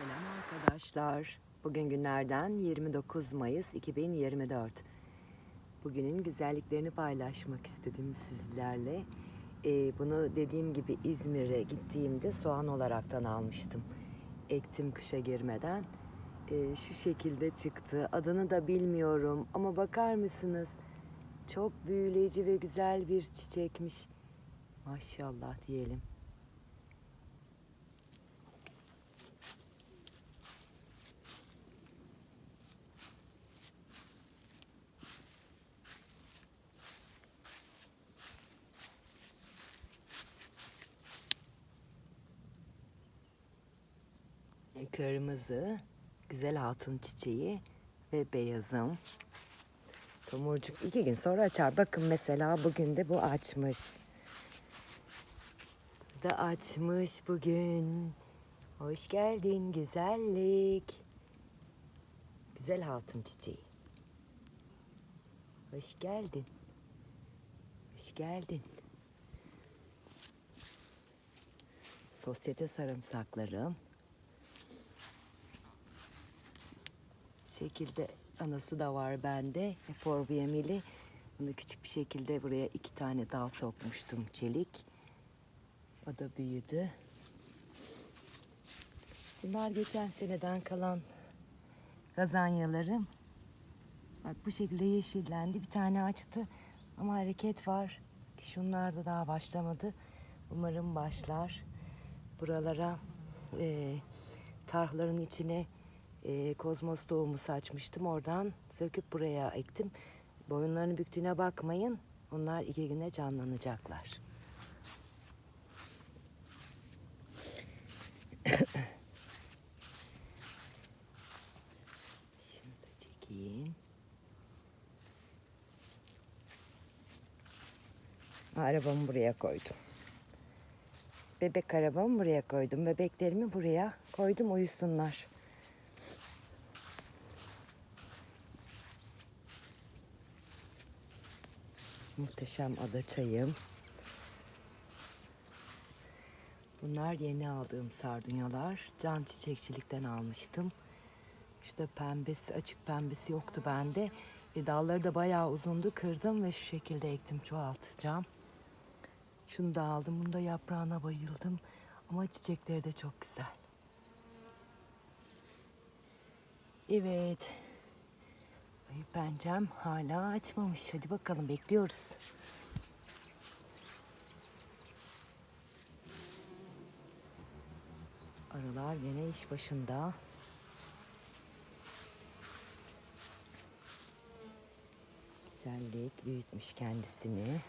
Selam arkadaşlar. Bugün günlerden 29 Mayıs 2024. Bugünün güzelliklerini paylaşmak istedim sizlerle. Ee, bunu dediğim gibi İzmir'e gittiğimde soğan olaraktan almıştım. Ektim kışa girmeden. Ee, şu şekilde çıktı. Adını da bilmiyorum ama bakar mısınız? Çok büyüleyici ve güzel bir çiçekmiş. Maşallah diyelim. Kırmızı, güzel hatun çiçeği ve beyazım. Tomurcuk iki gün sonra açar. Bakın mesela bugün de bu açmış. Da açmış bugün. Hoş geldin güzellik. Güzel hatun çiçeği. Hoş geldin. Hoş geldin. Sosyete sarımsaklarım. Şekilde anası da var bende. Forbiyemili. Bunu küçük bir şekilde buraya iki tane dal sokmuştum çelik. O da büyüdü. Bunlar geçen seneden kalan gazanyalarım. Bak bu şekilde yeşillendi. Bir tane açtı ama hareket var. Şunlar da daha başlamadı. Umarım başlar. Buralara e, tarhların içine e, kozmos tohumu saçmıştım. Oradan söküp buraya ektim. Boyunlarını büktüğüne bakmayın. Onlar iki güne canlanacaklar. Şunu da çekeyim. Arabamı buraya koydum. Bebek arabamı buraya koydum. Bebeklerimi buraya koydum uyusunlar. Muhteşem ada çayım. Bunlar yeni aldığım sardunyalar. Can çiçekçilikten almıştım. İşte pembesi, açık pembesi yoktu bende. E, dalları da bayağı uzundu. Kırdım ve şu şekilde ektim. Çoğaltacağım. Şunu da aldım. Bunu da yaprağına bayıldım. Ama çiçekleri de çok güzel. Evet. Pencem hala açmamış. Hadi bakalım bekliyoruz. Arılar yine iş başında. Güzellik büyütmüş kendisini.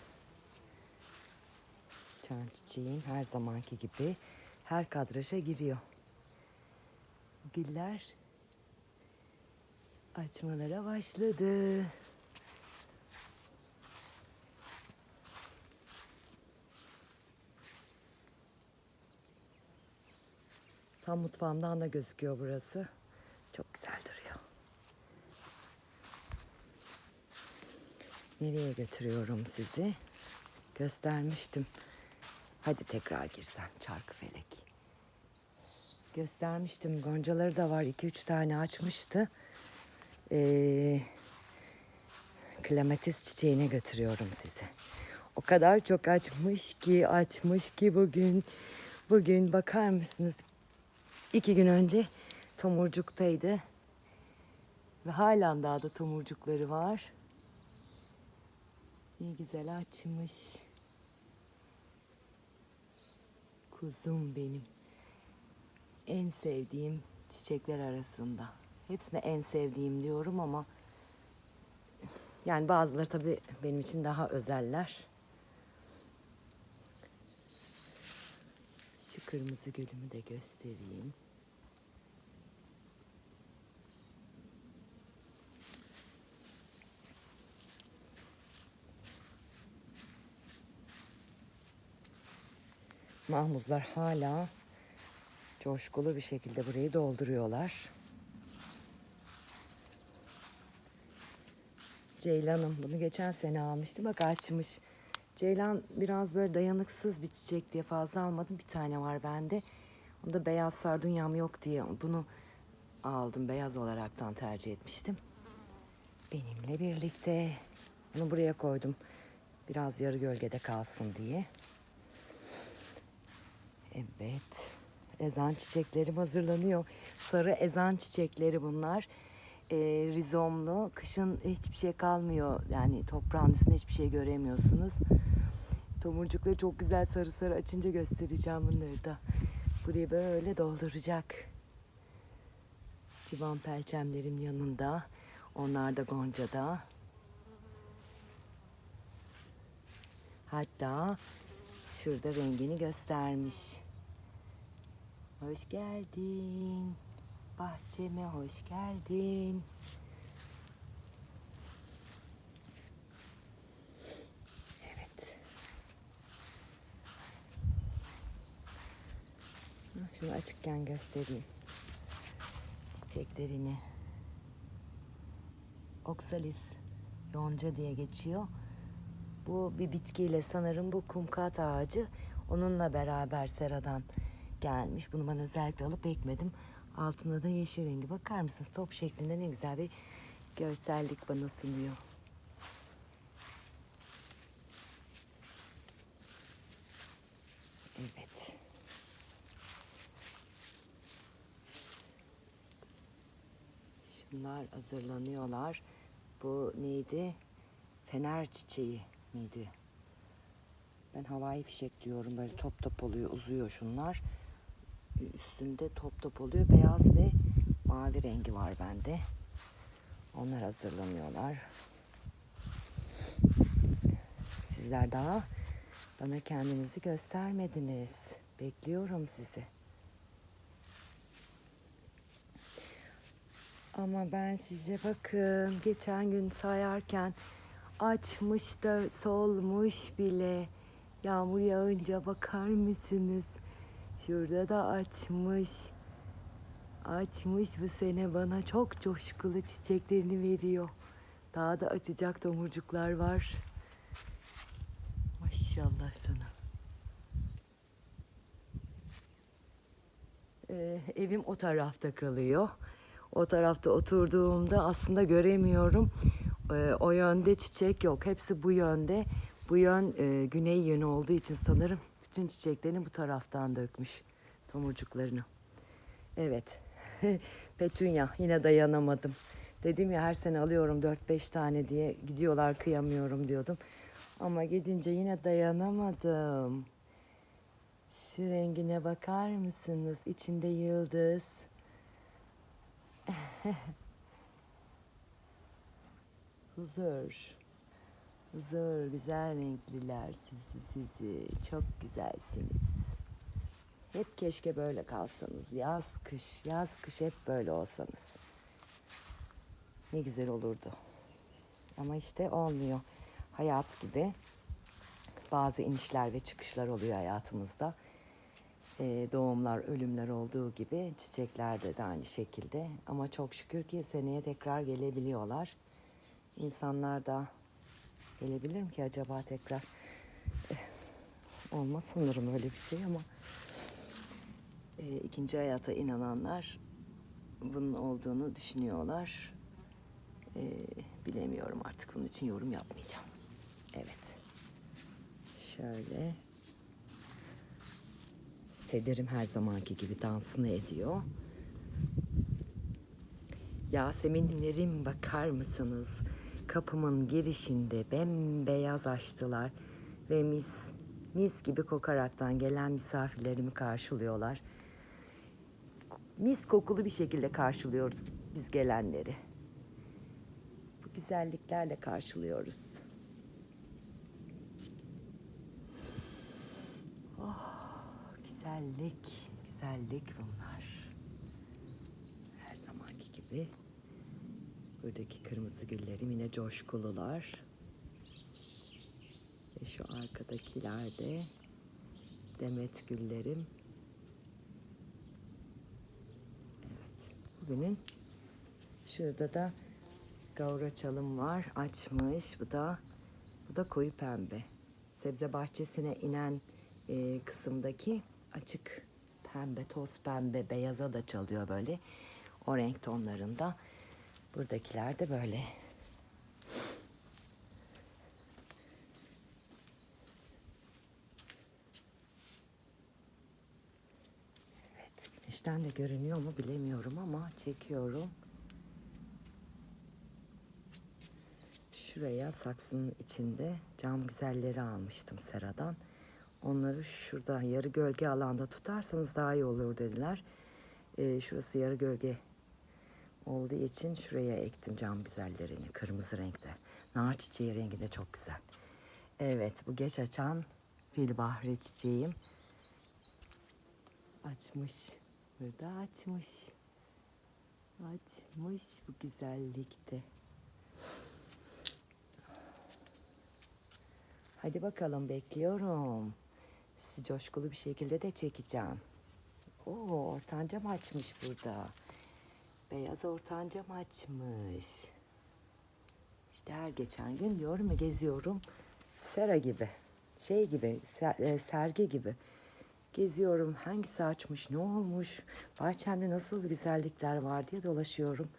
Çan çiçeğim her zamanki gibi her kadraja giriyor. Güller açmalara başladı. Tam mutfağımdan da gözüküyor burası. Çok güzel duruyor. Nereye götürüyorum sizi? Göstermiştim. Hadi tekrar girsen çarkı felek. Göstermiştim. Goncaları da var. 2-3 tane açmıştı e, klematis çiçeğine götürüyorum sizi. O kadar çok açmış ki açmış ki bugün bugün bakar mısınız? İki gün önce tomurcuktaydı ve halen daha da tomurcukları var. Ne güzel açmış. Kuzum benim. En sevdiğim çiçekler arasında. Hepsine en sevdiğim diyorum ama yani bazıları tabii benim için daha özeller. Şu kırmızı gülümü de göstereyim. Mahmuzlar hala coşkulu bir şekilde burayı dolduruyorlar. Ceylan'ım. Bunu geçen sene almıştım. Bak açmış. Ceylan biraz böyle dayanıksız bir çiçek diye fazla almadım. Bir tane var bende. Onda beyaz sardunyam yok diye bunu aldım. Beyaz olaraktan tercih etmiştim. Benimle birlikte bunu buraya koydum. Biraz yarı gölgede kalsın diye. Evet. Ezan çiçeklerim hazırlanıyor. Sarı ezan çiçekleri bunlar. Ee, rizomlu. Kışın hiçbir şey kalmıyor. Yani toprağın üstünde hiçbir şey göremiyorsunuz. Tomurcukları çok güzel sarı sarı açınca göstereceğim bunları da. Burayı böyle dolduracak. Civan pelçemlerim yanında. Onlar da Gonca'da. Hatta şurada rengini göstermiş. Hoş geldin. Bahçeme hoş geldin. Evet. Şunu açıkken göstereyim. Çiçeklerini. Oxalis yonca diye geçiyor. Bu bir bitkiyle sanırım bu kumkat ağacı. Onunla beraber seradan gelmiş. Bunu ben özellikle alıp ekmedim. Altında da yeşil rengi. Bakar mısınız? Top şeklinde ne güzel bir görsellik bana sunuyor. Evet. Şunlar hazırlanıyorlar. Bu neydi? Fener çiçeği miydi? Ben havai fişek diyorum. Böyle top top oluyor, uzuyor şunlar. Üstünde top top oluyor. Beyaz ve mavi rengi var bende. Onlar hazırlanıyorlar. Sizler daha bana kendinizi göstermediniz. Bekliyorum sizi. Ama ben size bakın geçen gün sayarken açmış da solmuş bile. Yağmur yağınca bakar mısınız? Şurada da açmış. Açmış bu sene bana çok coşkulu çiçeklerini veriyor. Daha da açacak tomurcuklar var. Maşallah sana. Ee, evim o tarafta kalıyor. O tarafta oturduğumda aslında göremiyorum. Ee, o yönde çiçek yok. Hepsi bu yönde. Bu yön e, güney yönü olduğu için sanırım bütün çiçeklerini bu taraftan dökmüş tomurcuklarını. Evet. Petunya yine dayanamadım. Dedim ya her sene alıyorum 4-5 tane diye gidiyorlar kıyamıyorum diyordum. Ama gidince yine dayanamadım. Şu rengine bakar mısınız? İçinde yıldız. Huzur. Huzur, güzel renkliler sizi sizi. Çok güzelsiniz. Hep keşke böyle kalsanız. Yaz, kış, yaz, kış hep böyle olsanız. Ne güzel olurdu. Ama işte olmuyor. Hayat gibi bazı inişler ve çıkışlar oluyor hayatımızda. Ee, doğumlar, ölümler olduğu gibi çiçeklerde de aynı şekilde. Ama çok şükür ki seneye tekrar gelebiliyorlar. İnsanlar da gelebilir mi ki acaba tekrar? Eh, olmaz sanırım öyle bir şey ama e, ikinci hayata inananlar bunun olduğunu düşünüyorlar. E, bilemiyorum artık bunun için yorum yapmayacağım. Evet. Şöyle. Sederim her zamanki gibi dansını ediyor. Yaseminlerim bakar mısınız? Kapımın girişinde bembeyaz açtılar ve mis mis gibi kokaraktan gelen misafirlerimi karşılıyorlar. Mis kokulu bir şekilde karşılıyoruz biz gelenleri. Bu güzelliklerle karşılıyoruz. Oh, güzellik, güzellik bunlar. Her zamanki gibi. Buradaki kırmızı güllerim yine coşkulular. Ve şu arkadakiler de demet güllerim. Evet. Bugünün şurada da gavra çalım var. Açmış. Bu da bu da koyu pembe. Sebze bahçesine inen e, kısımdaki açık pembe, toz pembe, beyaza da çalıyor böyle. O renk tonlarında. Buradakiler de böyle. Evet, güneşten de görünüyor mu bilemiyorum ama çekiyorum. Şuraya saksının içinde cam güzelleri almıştım seradan. Onları şurada yarı gölge alanda tutarsanız daha iyi olur dediler. Ee, şurası yarı gölge olduğu için şuraya ektim cam güzellerini kırmızı renkte. Nar çiçeği rengi de çok güzel. Evet bu geç açan fil bahri çiçeğim. Açmış. Burada açmış. Açmış bu güzellikte. Hadi bakalım bekliyorum. Sizi coşkulu bir şekilde de çekeceğim. Oo ortancam açmış burada. Beyaz ortancam açmış. İşte her geçen gün diyorum ya geziyorum. Sera gibi. Şey gibi, ser- e, sergi gibi. Geziyorum. Hangisi açmış, ne olmuş, bahçemde nasıl güzellikler var diye dolaşıyorum.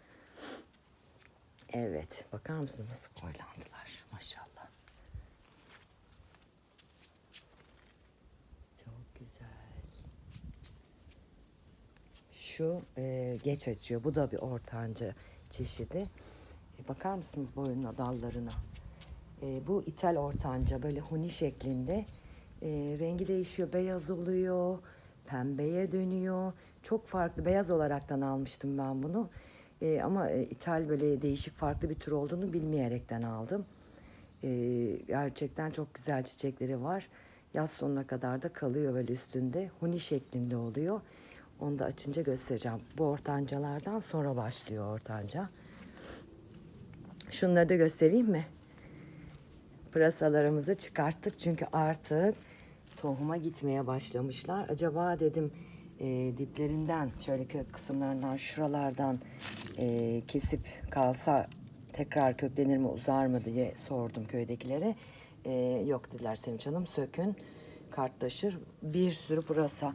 Evet, bakar mısınız nasıl boylandılar maşallah. Çok güzel. Şu e, geç açıyor. Bu da bir ortanca çeşidi. E, bakar mısınız boyuna, dallarına? E, bu ithal ortanca böyle huni şeklinde. E, rengi değişiyor. Beyaz oluyor. Pembeye dönüyor. Çok farklı. Beyaz olaraktan almıştım ben bunu. E, ama e, ithal böyle değişik farklı bir tür olduğunu bilmeyerekten aldım. E, gerçekten çok güzel çiçekleri var. Yaz sonuna kadar da kalıyor böyle üstünde. Huni şeklinde oluyor. Onu da açınca göstereceğim. Bu ortancalardan sonra başlıyor ortanca. Şunları da göstereyim mi? Pırasalarımızı çıkarttık çünkü artık tohuma gitmeye başlamışlar. Acaba dedim e, diplerinden şöyle kök kısımlarından şuralardan e, kesip kalsa tekrar köklenir mi uzar mı diye sordum köydekilere. E, yok dediler Selim Hanım sökün kartlaşır bir sürü pırasa.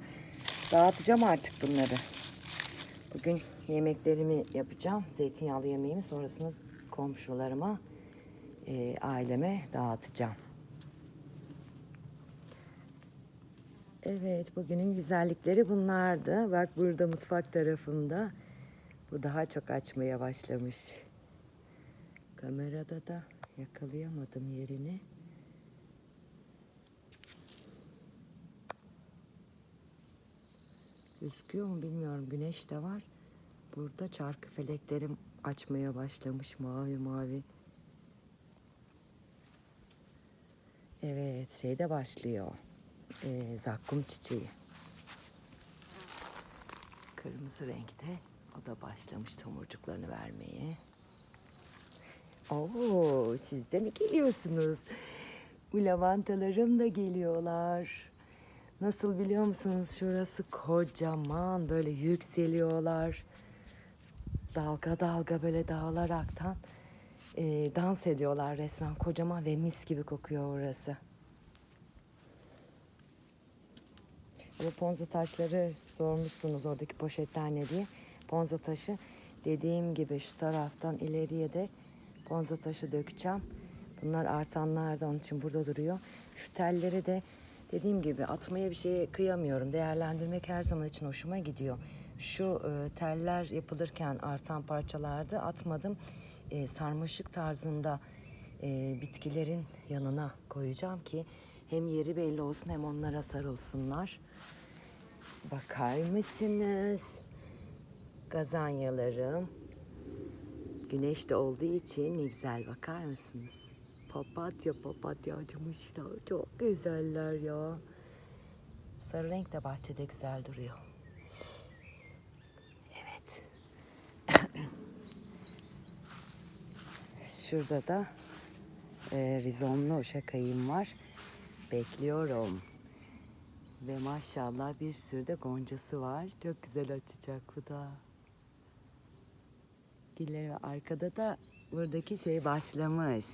Dağıtacağım artık bunları. Bugün yemeklerimi yapacağım. Zeytinyağlı yemeğimi sonrasında komşularıma, e, aileme dağıtacağım. Evet, bugünün güzellikleri bunlardı. Bak burada mutfak tarafında. Bu daha çok açmaya başlamış. Kamerada da yakalayamadım yerini. Gözüküyor mu bilmiyorum. Güneş de var. Burada çarkı feleklerim açmaya başlamış mavi mavi. Evet şeyde başlıyor. Ee, zakkum çiçeği. Kırmızı renkte. O da başlamış tomurcuklarını vermeye. Oo, siz de mi geliyorsunuz? Bu lavantalarım da geliyorlar. Nasıl biliyor musunuz? Şurası kocaman böyle yükseliyorlar. Dalga dalga böyle dağılaraktan e, dans ediyorlar resmen kocaman ve mis gibi kokuyor orası. Bu ponza taşları sormuşsunuz oradaki poşetler ne diye. Ponza taşı dediğim gibi şu taraftan ileriye de ponza taşı dökeceğim. Bunlar artanlar da onun için burada duruyor. Şu telleri de dediğim gibi atmaya bir şeye kıyamıyorum. Değerlendirmek her zaman için hoşuma gidiyor. Şu e, teller yapılırken artan parçalarda atmadım. E, sarmaşık tarzında e, bitkilerin yanına koyacağım ki hem yeri belli olsun hem onlara sarılsınlar. Bakar mısınız? Gazanyalarım. Güneş de olduğu için ne güzel bakar mısınız? Papatya papatya açmışlar. Çok güzeller ya. Sarı renk de bahçede güzel duruyor. Evet. Şurada da e, rizomlu şakayım var. Bekliyorum. Ve maşallah bir sürü de goncası var. Çok güzel açacak bu da. Gülleri ve arkada da buradaki şey başlamış.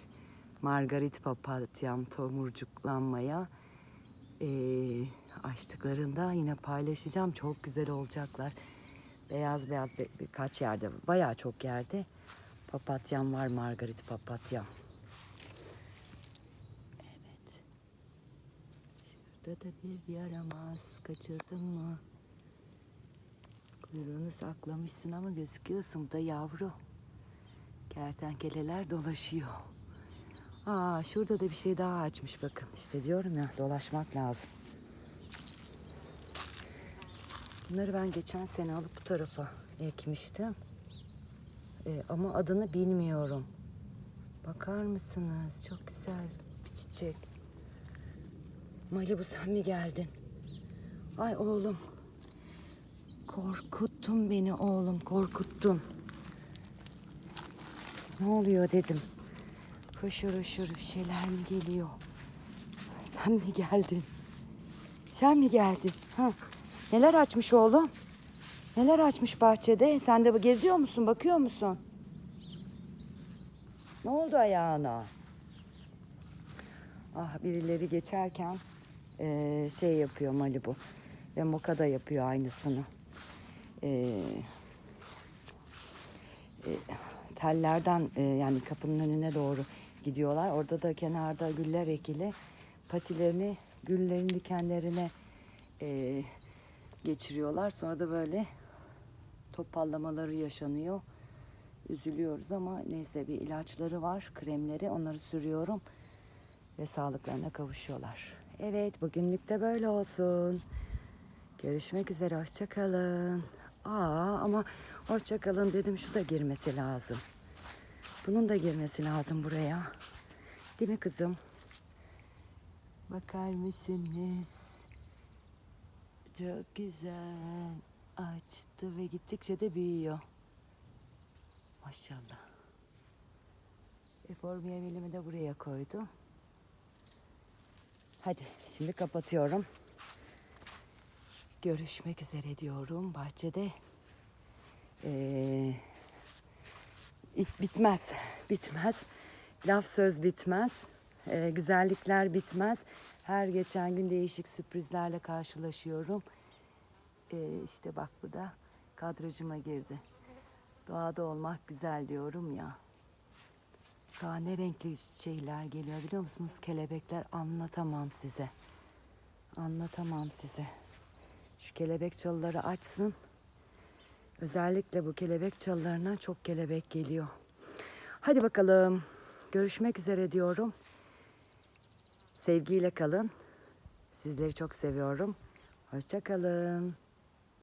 Margarit papatyam tomurcuklanmaya. Ee, açtıklarında yine paylaşacağım. Çok güzel olacaklar. Beyaz beyaz bir- birkaç yerde, bayağı çok yerde papatyam var, margarit papatyam. Evet. Şurada da bir yaramaz. Kaçırdın mı? Kuyruğunu saklamışsın ama gözüküyorsun. Da yavru. Kertenkeleler dolaşıyor. Aa şurada da bir şey daha açmış bakın. İşte diyorum ya dolaşmak lazım. Bunları ben geçen sene alıp bu tarafa ekmiştim. Ee, ama adını bilmiyorum. Bakar mısınız? Çok güzel bir çiçek. Malibu sen mi geldin? Ay oğlum. Korkuttun beni oğlum, korkuttun. Ne oluyor dedim. Hoşur bir şeyler mi geliyor? Sen mi geldin? Sen mi geldin? Ha. Neler açmış oğlum? Neler açmış bahçede? Sen de geziyor musun? Bakıyor musun? Ne oldu ayağına? Ah birileri geçerken eee, şey yapıyor Malibu. Ve Moka da yapıyor aynısını. Eee, e, tellerden e, yani kapının önüne doğru gidiyorlar. Orada da kenarda güller ekili. Patilerini güllerin dikenlerine e, geçiriyorlar. Sonra da böyle topallamaları yaşanıyor. Üzülüyoruz ama neyse bir ilaçları var, kremleri. Onları sürüyorum ve sağlıklarına kavuşuyorlar. Evet, bugünlük de böyle olsun. Görüşmek üzere, hoşça kalın. Aa ama hoşça kalın dedim şu da girmesi lazım. Bunun da girmesi lazım buraya. Değil mi kızım? Bakar mısınız? Çok güzel. Açtı ve gittikçe de büyüyor. Maşallah. Eformiye velimi de buraya koydu. Hadi şimdi kapatıyorum. Görüşmek üzere diyorum bahçede. Ee, it- bitmez, bitmez. Laf söz bitmez. Ee, güzellikler bitmez. Her geçen gün değişik sürprizlerle karşılaşıyorum. Ee, işte bak bu da kadrajıma girdi. Doğada olmak güzel diyorum ya. Daha ne renkli şeyler geliyor biliyor musunuz? Kelebekler anlatamam size. Anlatamam size. Şu kelebek çalıları açsın. Özellikle bu kelebek çalılarına çok kelebek geliyor. Hadi bakalım. Görüşmek üzere diyorum. Sevgiyle kalın. Sizleri çok seviyorum. Hoşça kalın.